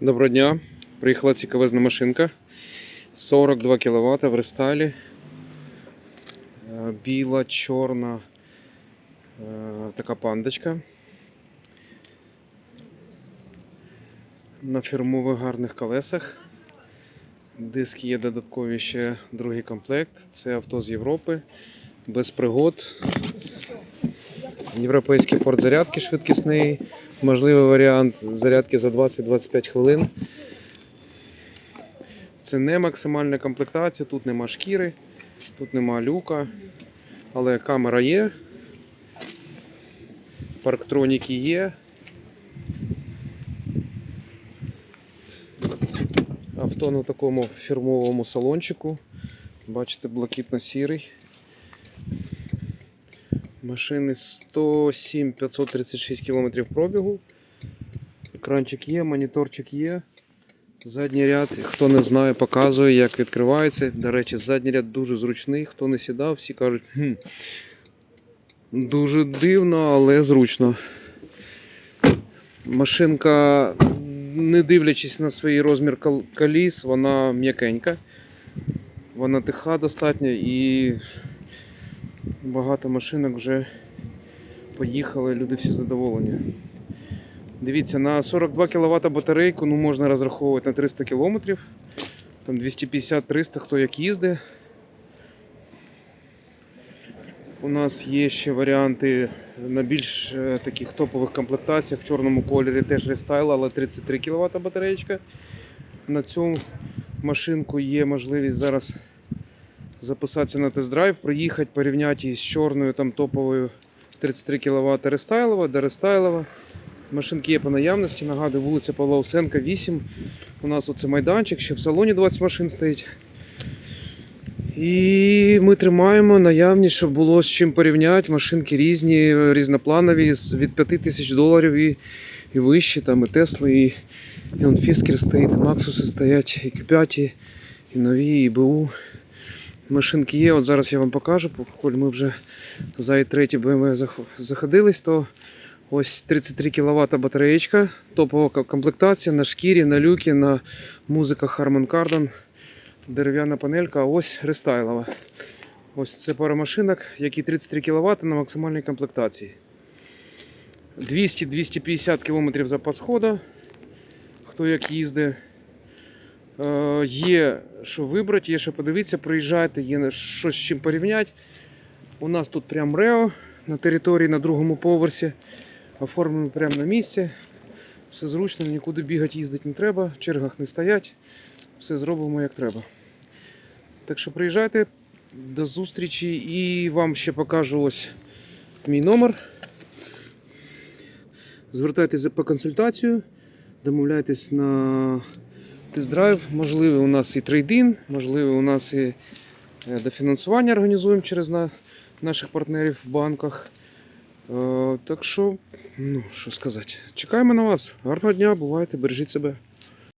Доброго дня. Приїхала цікавезна машинка. 42 кВт в рестайлі. Е, Біла, чорна е, така пандочка. На фірмових гарних колесах. Диски є додаткові ще другий комплект. Це авто з Європи. Без пригод. Європейський порт зарядки швидкісний. Можливий варіант зарядки за 20-25 хвилин. Це не максимальна комплектація, тут нема шкіри, тут нема люка, але камера є, парктроніки є. Авто на такому фірмовому салончику. Бачите, блакитно-сірий. Машини 107 536 км пробігу. Екранчик є, моніторчик є. Задній ряд, хто не знає, показує, як відкривається. До речі, задній ряд дуже зручний. Хто не сідав, всі кажуть, хм, дуже дивно, але зручно. Машинка, не дивлячись на свій розмір кол- коліс, вона м'якенька. Вона тиха достатньо і багато машинок вже поїхали, люди всі задоволені. Дивіться, на 42 кВт батарейку ну, можна розраховувати на 300 км. Там 250-300, хто як їздить. У нас є ще варіанти на більш е, таких топових комплектаціях в чорному кольорі теж рестайл, але 33 кВт батареєчка. На цю машинку є можливість зараз записатися на тест-драйв, приїхати, порівняти з чорною там топовою 33 кВт рестайлова, де рестайлова. Машинки є по наявності. Нагадую, вулиця Павла Усенка, 8. У нас оце майданчик, ще в салоні 20 машин стоїть. І ми тримаємо наявність, щоб було з чим порівняти. Машинки різні, різнопланові, від 5 тисяч доларів і, і вищі. Там і Тесли, і, і Фіскер стоїть, і Максуси стоять, і Q5, і, і нові, і БУ. Машинки є. От зараз я вам покажу, коль ми вже за i3 BMW заходились, то ось 33 кВт батареєчка, топова комплектація на шкірі, на люкі, на музика Harman Kardon, дерев'яна панелька, а ось рестайлова. Ось це пара машинок, які 33 кВт на максимальній комплектації. 200-250 км запас ходу. Хто як їздить. Е, Є що вибрати, є що подивитися, приїжджайте, є що з чим порівняти. У нас тут прям Рео на території на другому поверсі. Оформлено прямо на місці. Все зручно, нікуди бігати, їздити не треба, в чергах не стоять. Все зробимо як треба. Так що приїжджайте, до зустрічі і вам ще покажу ось мій номер. Звертайтеся по консультацію, домовляйтесь на тест-драйв. Можливо, у нас і трейдин, можливо, у нас і е, дофінансування організуємо через наших партнерів в банках. Е, так що, ну, що сказати, чекаємо на вас. Гарного дня, бувайте, бережіть себе.